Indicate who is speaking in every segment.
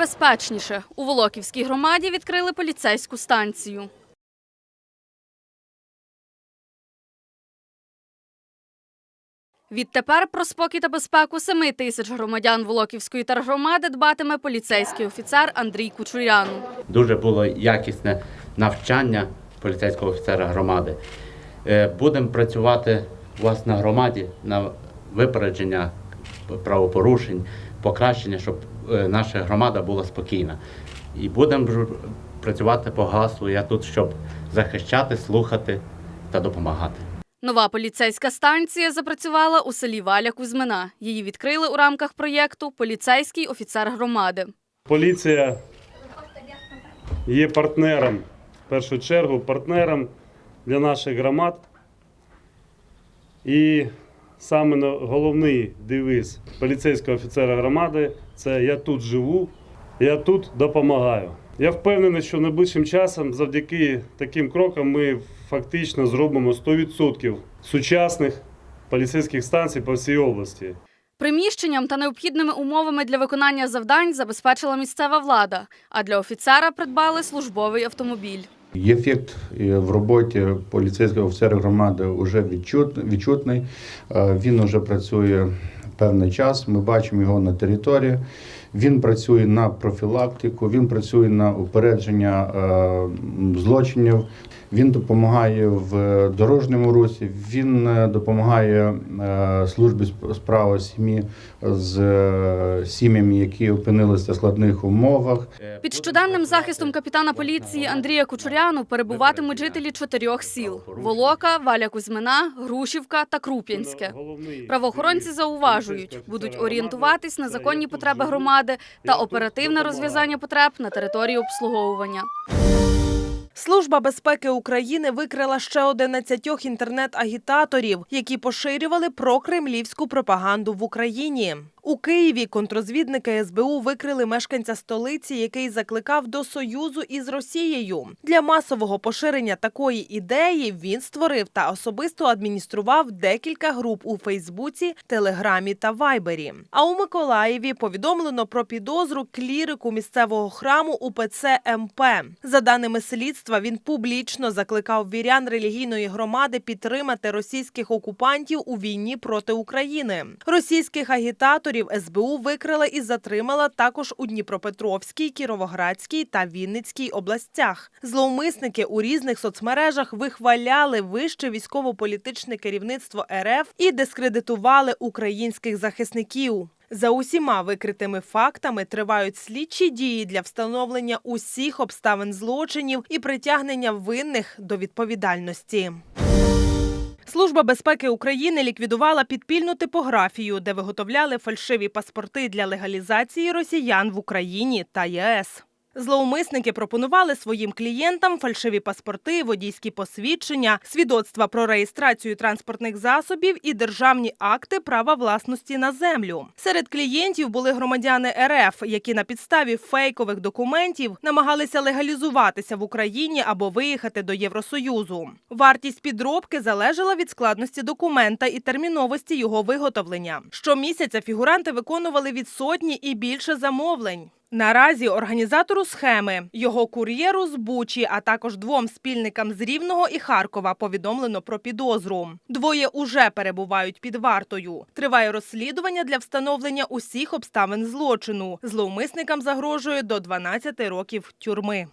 Speaker 1: найбезпечніше. У Волоківській громаді відкрили поліцейську станцію. Відтепер про спокій та безпеку семи тисяч громадян Волоківської тергромади дбатиме поліцейський офіцер Андрій Кучурян.
Speaker 2: Дуже було якісне навчання поліцейського офіцера громади. Е, Будемо працювати вас на громаді на випередження правопорушень, покращення, щоб е, наша громада була спокійна. І будемо працювати по гаслу. Я тут, щоб захищати, слухати та допомагати.
Speaker 1: Нова поліцейська станція запрацювала у селі Валя Кузьмина. Її відкрили у рамках проєкту Поліцейський офіцер громади.
Speaker 3: Поліція є партнером, в першу чергу, партнером для наших громад. І саме головний девіз поліцейського офіцера громади це Я тут живу, я тут допомагаю. Я впевнений, що найближчим часом завдяки таким крокам ми фактично зробимо 100% сучасних поліцейських станцій по всій області.
Speaker 1: Приміщенням та необхідними умовами для виконання завдань забезпечила місцева влада, а для офіцера придбали службовий автомобіль.
Speaker 4: Ефект е, в роботі поліцейського офіцера громади вже відчут, відчутний. Е, Він вже працює певний час. Ми бачимо його на території. Він працює на профілактику, він працює на упередження е, злочинів. Він допомагає в дорожньому русі. Він е, допомагає е, службі сп- справи сім'ї з е, сім'ями, які опинилися в складних умовах.
Speaker 2: Е,
Speaker 1: Під щоденним захистом капітана поліції Андрія Кучуряну перебуватимуть жителі чотирьох сіл: Волока, Валя Кузьмина, Грушівка та Круп'янське. Правоохоронці зауважують, будуть орієнтуватись на законні потреби громади та оперативне розв'язання потреб на території обслуговування.
Speaker 5: Служба безпеки України викрила ще 11 інтернет-агітаторів, які поширювали прокремлівську пропаганду в Україні. У Києві контрозвідники СБУ викрили мешканця столиці, який закликав до союзу із Росією. Для масового поширення такої ідеї він створив та особисто адміністрував декілька груп у Фейсбуці, Телеграмі та Вайбері. А у Миколаєві повідомлено про підозру клірику місцевого храму УПЦ МП. За даними слідства, він публічно закликав вірян релігійної громади підтримати російських окупантів у війні проти України. Російських агітаторів СБУ викрила і затримала також у Дніпропетровській, Кіровоградській та Вінницькій областях. Зловмисники у різних соцмережах вихваляли вище військово-політичне керівництво РФ і дискредитували українських захисників. За усіма викритими фактами тривають слідчі дії для встановлення усіх обставин злочинів і притягнення винних до відповідальності. Служба безпеки України ліквідувала підпільну типографію, де виготовляли фальшиві паспорти для легалізації росіян в Україні та ЄС. Зловмисники пропонували своїм клієнтам фальшиві паспорти, водійські посвідчення, свідоцтва про реєстрацію транспортних засобів і державні акти права власності на землю. Серед клієнтів були громадяни РФ, які на підставі фейкових документів намагалися легалізуватися в Україні або виїхати до Євросоюзу. Вартість підробки залежала від складності документа і терміновості його виготовлення. Щомісяця фігуранти виконували від сотні і більше замовлень. Наразі організатору схеми, його кур'єру з Бучі, а також двом спільникам з Рівного і Харкова повідомлено про підозру. Двоє уже перебувають під вартою. Триває розслідування для встановлення усіх обставин злочину. Зловмисникам загрожує до 12 років тюрми.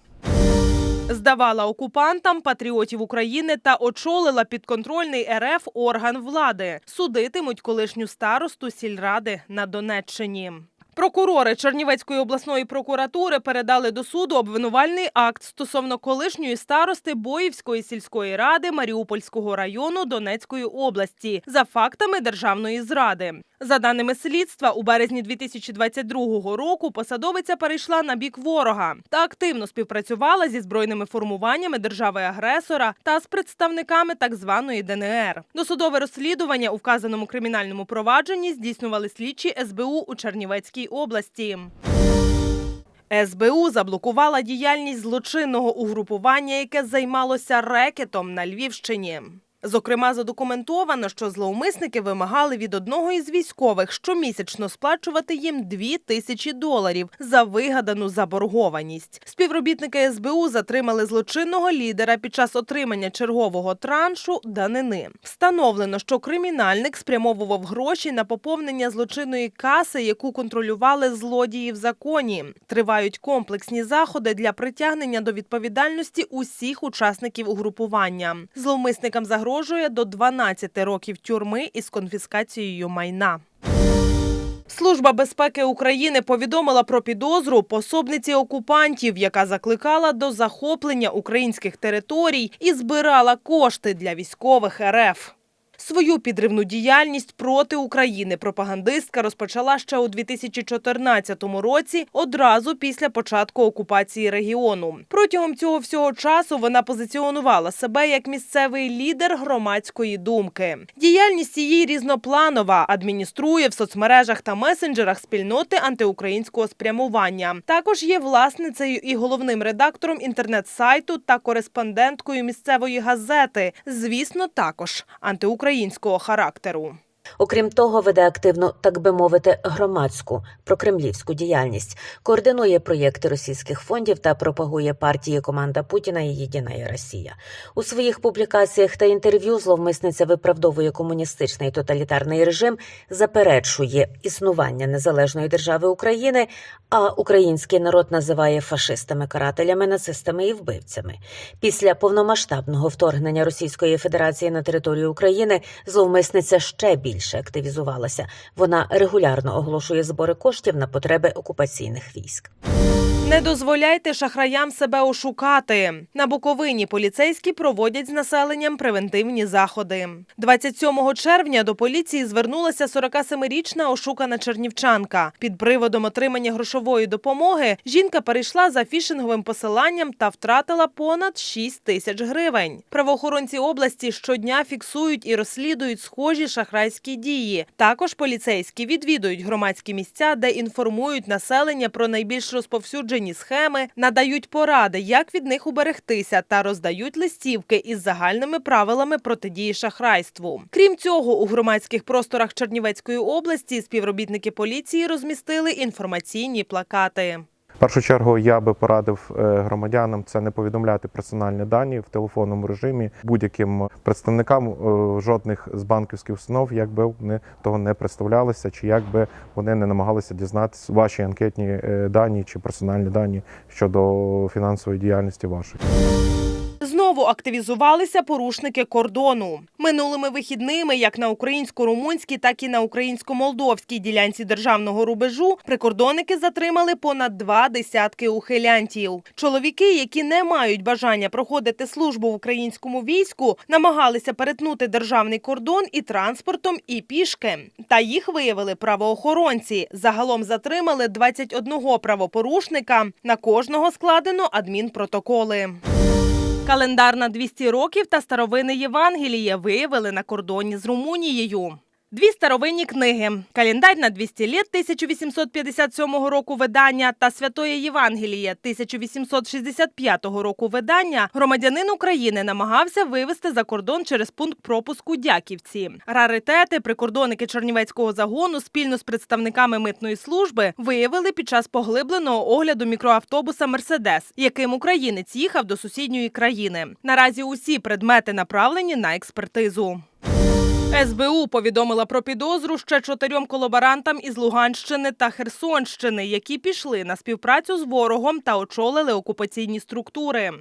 Speaker 5: Здавала окупантам патріотів України та очолила підконтрольний РФ орган влади. Судитимуть колишню старосту сільради на Донеччині. Прокурори Чернівецької обласної прокуратури передали до суду обвинувальний акт стосовно колишньої старости Боївської сільської ради Маріупольського району Донецької області за фактами державної зради. За даними слідства, у березні 2022 року посадовиця перейшла на бік ворога та активно співпрацювала зі збройними формуваннями держави-агресора та з представниками так званої ДНР. Досудове розслідування у вказаному кримінальному провадженні здійснювали слідчі СБУ у Чернівецькій області. СБУ заблокувала діяльність злочинного угрупування, яке займалося рекетом на Львівщині. Зокрема, задокументовано, що зловмисники вимагали від одного із військових щомісячно сплачувати їм 2 тисячі доларів за вигадану заборгованість. Співробітники СБУ затримали злочинного лідера під час отримання чергового траншу данини. Встановлено, що кримінальник спрямовував гроші на поповнення злочинної каси, яку контролювали злодії в законі. Тривають комплексні заходи для притягнення до відповідальності усіх учасників угрупування. Зловмисникам загрожує до 12 років тюрми із конфіскацією майна. Служба безпеки України повідомила про підозру пособниці окупантів, яка закликала до захоплення українських територій і збирала кошти для військових РФ. Свою підривну діяльність проти України пропагандистка розпочала ще у 2014 році, одразу після початку окупації регіону. Протягом цього всього часу вона позиціонувала себе як місцевий лідер громадської думки. Діяльність її різнопланова, адмініструє в соцмережах та месенджерах спільноти антиукраїнського спрямування. Також є власницею і головним редактором інтернет-сайту та кореспонденткою місцевої газети. Звісно, також антиукраїнського характеру.
Speaker 6: Окрім того, веде активну, так би мовити, громадську прокремлівську діяльність, координує проєкти російських фондів та пропагує партії команда Путіна і Єдина Росія. У своїх публікаціях та інтерв'ю зловмисниця виправдовує комуністичний тоталітарний режим, заперечує існування незалежної держави України, а український народ називає фашистами, карателями, нацистами і вбивцями. Після повномасштабного вторгнення Російської Федерації на територію України зловмисниця ще більше активізувалася. Вона регулярно оголошує збори коштів на потреби окупаційних військ.
Speaker 5: Не дозволяйте шахраям себе ошукати. На Буковині поліцейські проводять з населенням превентивні заходи. 27 червня до поліції звернулася 47-річна ошукана чернівчанка. Під приводом отримання грошової допомоги жінка перейшла за фішинговим посиланням та втратила понад 6 тисяч гривень. Правоохоронці області щодня фіксують і розслідують схожі шахрайські дії. Також поліцейські відвідують громадські місця, де інформують населення про найбільш розповсюджені схеми, надають поради, як від них уберегтися, та роздають листівки із загальними правилами протидії шахрайству. Крім цього, у громадських просторах Чернівецької області співробітники поліції розмістили інформаційні плакати.
Speaker 7: В першу чергу я би порадив е, громадянам це не повідомляти персональні дані в телефонному режимі будь-яким представникам е, жодних з банківських установ, якби вони того не представлялися, чи якби вони не намагалися дізнатися ваші анкетні е, дані чи персональні дані щодо фінансової діяльності вашої.
Speaker 5: Знову активізувалися порушники кордону. Минулими вихідними, як на українсько-румунській, так і на українсько-молдовській ділянці державного рубежу, прикордонники затримали понад два десятки ухилянтів. Чоловіки, які не мають бажання проходити службу в українському війську, намагалися перетнути державний кордон і транспортом, і пішки. Та їх виявили правоохоронці. Загалом затримали 21 правопорушника. На кожного складено адмінпротоколи. Календар на 200 років та старовини Євангелія виявили на кордоні з Румунією. Дві старовинні книги: календар на 200 літ 1857 року видання та Святоє Євангеліє 1865 року видання громадянин України намагався вивезти за кордон через пункт пропуску Дяківці. Раритети прикордонники Чернівецького загону спільно з представниками митної служби виявили під час поглибленого огляду мікроавтобуса Мерседес, яким українець їхав до сусідньої країни. Наразі усі предмети направлені на експертизу. СБУ повідомила про підозру ще чотирьом колаборантам із Луганщини та Херсонщини, які пішли на співпрацю з ворогом та очолили окупаційні структури.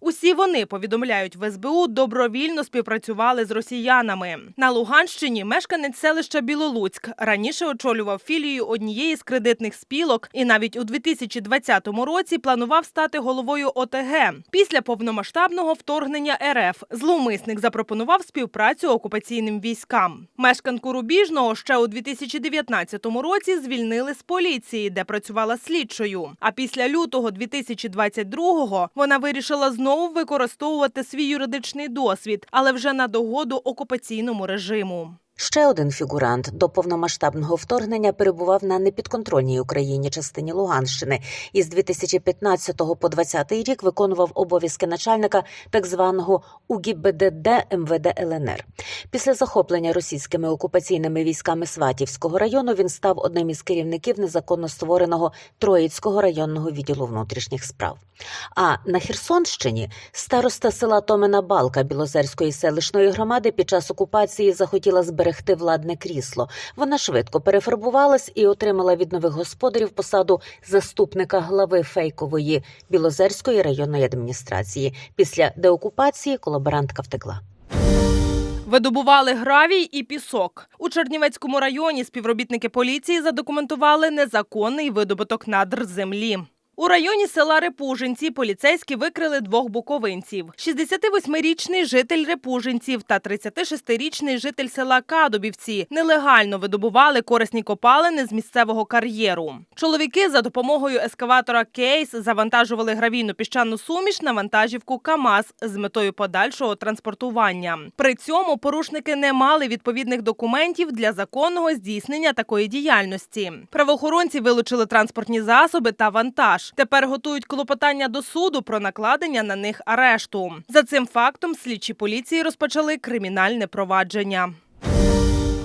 Speaker 5: Усі вони повідомляють в СБУ добровільно співпрацювали з росіянами. На Луганщині мешканець селища Білолуцьк раніше очолював філію однієї з кредитних спілок і навіть у 2020 році планував стати головою ОТГ. Після повномасштабного вторгнення РФ зловмисник запропонував співпрацю окупаційним військам. Мешканку Рубіжного ще у 2019 році звільнили з поліції, де працювала слідчою. А після лютого 2022-го вона вирішила знову використовувати свій юридичний досвід, але вже на догоду окупаційному режиму.
Speaker 6: Ще один фігурант до повномасштабного вторгнення перебував на непідконтрольній Україні частині Луганщини і з 2015 по 2020 рік виконував обов'язки начальника так званого УГІБДД МВД ЛНР. Після захоплення російськими окупаційними військами Сватівського району він став одним із керівників незаконно створеного Троїцького районного відділу внутрішніх справ. А на Херсонщині староста села Томина Балка Білозерської селищної громади під час окупації захотіла зберегти владне крісло. Вона швидко перефарбувалась і отримала від нових господарів посаду заступника глави фейкової Білозерської районної адміністрації. Після деокупації колаборантка втекла.
Speaker 5: Видобували гравій і пісок. У Чернівецькому районі співробітники поліції задокументували незаконний видобуток надр землі. У районі села Репужинці поліцейські викрили двох буковинців: 68-річний житель Репужинців та 36-річний житель села Кадубівці нелегально видобували корисні копалини з місцевого кар'єру. Чоловіки за допомогою ескаватора Кейс завантажували гравійну піщану суміш на вантажівку КАМАЗ з метою подальшого транспортування. При цьому порушники не мали відповідних документів для законного здійснення такої діяльності. Правоохоронці вилучили транспортні засоби та вантаж. Тепер готують клопотання до суду про накладення на них арешту. За цим фактом слідчі поліції розпочали кримінальне провадження.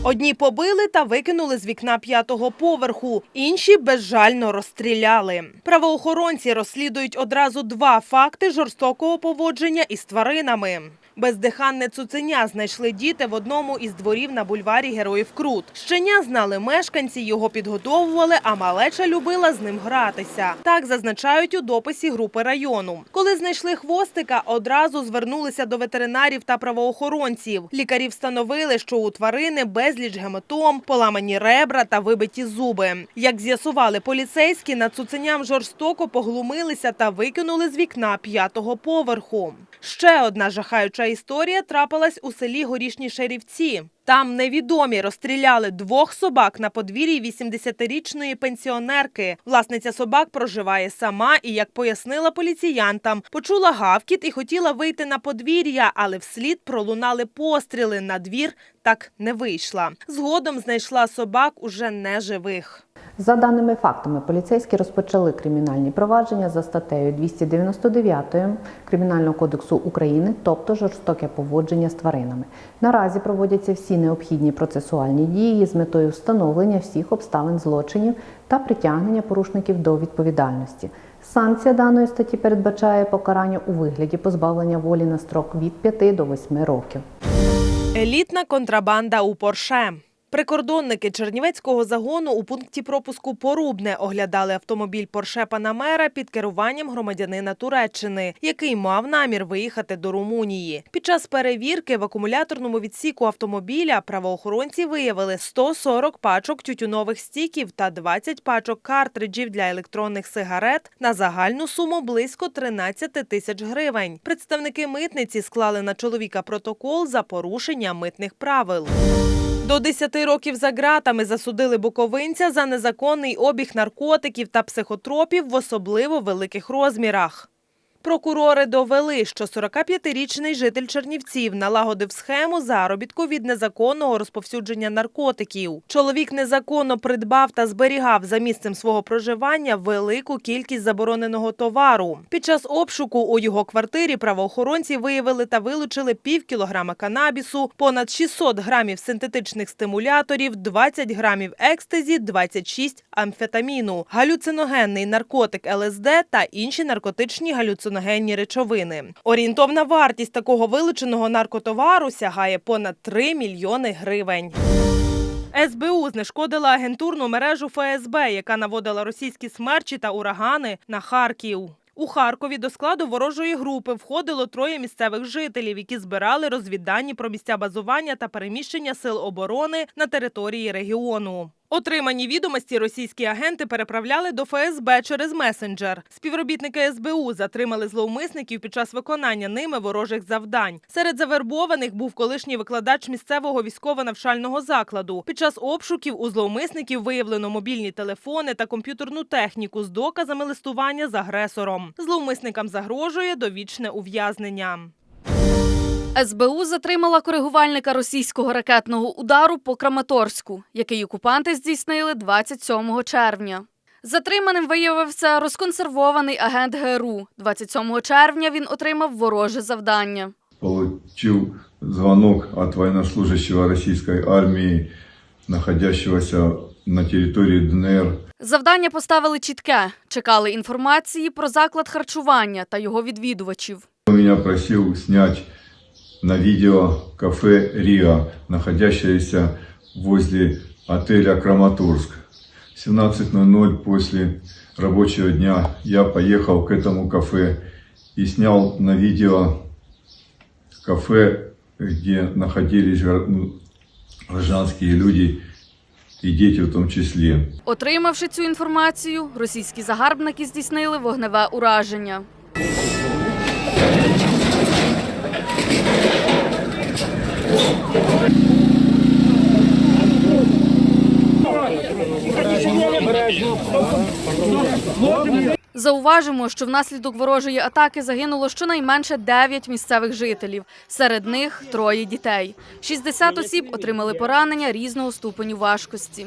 Speaker 5: Одні побили та викинули з вікна п'ятого поверху, інші безжально розстріляли. Правоохоронці розслідують одразу два факти жорстокого поводження із тваринами. Бездиханне цуценя знайшли діти в одному із дворів на бульварі Героїв Крут. Щеня знали мешканці, його підгодовували, а малеча любила з ним гратися. Так зазначають у дописі групи району. Коли знайшли хвостика, одразу звернулися до ветеринарів та правоохоронців. Лікарі встановили, що у тварини безліч гематом, поламані ребра та вибиті зуби. Як з'ясували поліцейські, над цуценям жорстоко поглумилися та викинули з вікна п'ятого поверху. Ще одна жахаюча історія трапилась у селі Горішні Шерівці. Там невідомі розстріляли двох собак на подвір'ї 80-річної пенсіонерки. Власниця собак проживає сама і, як пояснила поліціянтам, почула гавкіт і хотіла вийти на подвір'я, але вслід пролунали постріли. На двір так не вийшла. Згодом знайшла собак уже неживих.
Speaker 8: За даними фактами, поліцейські розпочали кримінальні провадження за статтею 299 Кримінального кодексу України, тобто жорстоке поводження з тваринами. Наразі проводяться всі необхідні процесуальні дії з метою встановлення всіх обставин злочинів та притягнення порушників до відповідальності. Санкція даної статті передбачає покарання у вигляді позбавлення волі на строк від 5 до 8 років.
Speaker 5: Елітна контрабанда у Порше. Прикордонники Чернівецького загону у пункті пропуску Порубне оглядали автомобіль Порше Панамера під керуванням громадянина Туреччини, який мав намір виїхати до Румунії. Під час перевірки в акумуляторному відсіку автомобіля правоохоронці виявили 140 пачок тютюнових стіків та 20 пачок картриджів для електронних сигарет на загальну суму близько 13 тисяч гривень. Представники митниці склали на чоловіка протокол за порушення митних правил. До 10 років за ґратами засудили буковинця за незаконний обіг наркотиків та психотропів в особливо великих розмірах. Прокурори довели, що 45-річний житель Чернівців налагодив схему заробітку від незаконного розповсюдження наркотиків. Чоловік незаконно придбав та зберігав за місцем свого проживання велику кількість забороненого товару. Під час обшуку у його квартирі правоохоронці виявили та вилучили пів кілограма канабісу, понад 600 грамів синтетичних стимуляторів, 20 грамів екстазі, 26 амфетаміну, галюциногенний наркотик ЛСД та інші наркотичні галюциногенні речовини. Орієнтовна вартість такого вилученого наркотовару сягає понад 3 мільйони гривень. СБУ знешкодила агентурну мережу ФСБ, яка наводила російські смерчі та урагани на Харків. У Харкові до складу ворожої групи входило троє місцевих жителів, які збирали розвіддані про місця базування та переміщення сил оборони на території регіону. Отримані відомості російські агенти переправляли до ФСБ через месенджер. Співробітники СБУ затримали зловмисників під час виконання ними ворожих завдань. Серед завербованих був колишній викладач місцевого військово-навчального закладу. Під час обшуків у зловмисників виявлено мобільні телефони та комп'ютерну техніку з доказами листування з агресором. Зловмисникам загрожує довічне ув'язнення.
Speaker 1: СБУ затримала коригувальника російського ракетного удару по Краматорську, який окупанти здійснили 27 червня. Затриманим виявився розконсервований агент ГРУ. 27 червня він отримав вороже завдання.
Speaker 9: получил звонок от военнослужащего российской армии, находящегося на территории ДНР,
Speaker 1: Завдання поставили чітке: чекали інформації про заклад харчування та його відвідувачів.
Speaker 9: Он меня просил снять на видео кафе «Рио», находящееся возле отеля «Краматорск». В 17.00 после рабочего дня я поехал к этому кафе и снял на видео кафе, где находились ну, гражданские люди и дети в том числе.
Speaker 1: Отримавши цю інформацію, російські загарбники здійснили вогневе ураження. Зауважимо, що внаслідок ворожої атаки загинуло щонайменше 9 місцевих жителів. Серед них троє дітей. 60 осіб отримали поранення різного ступеню важкості.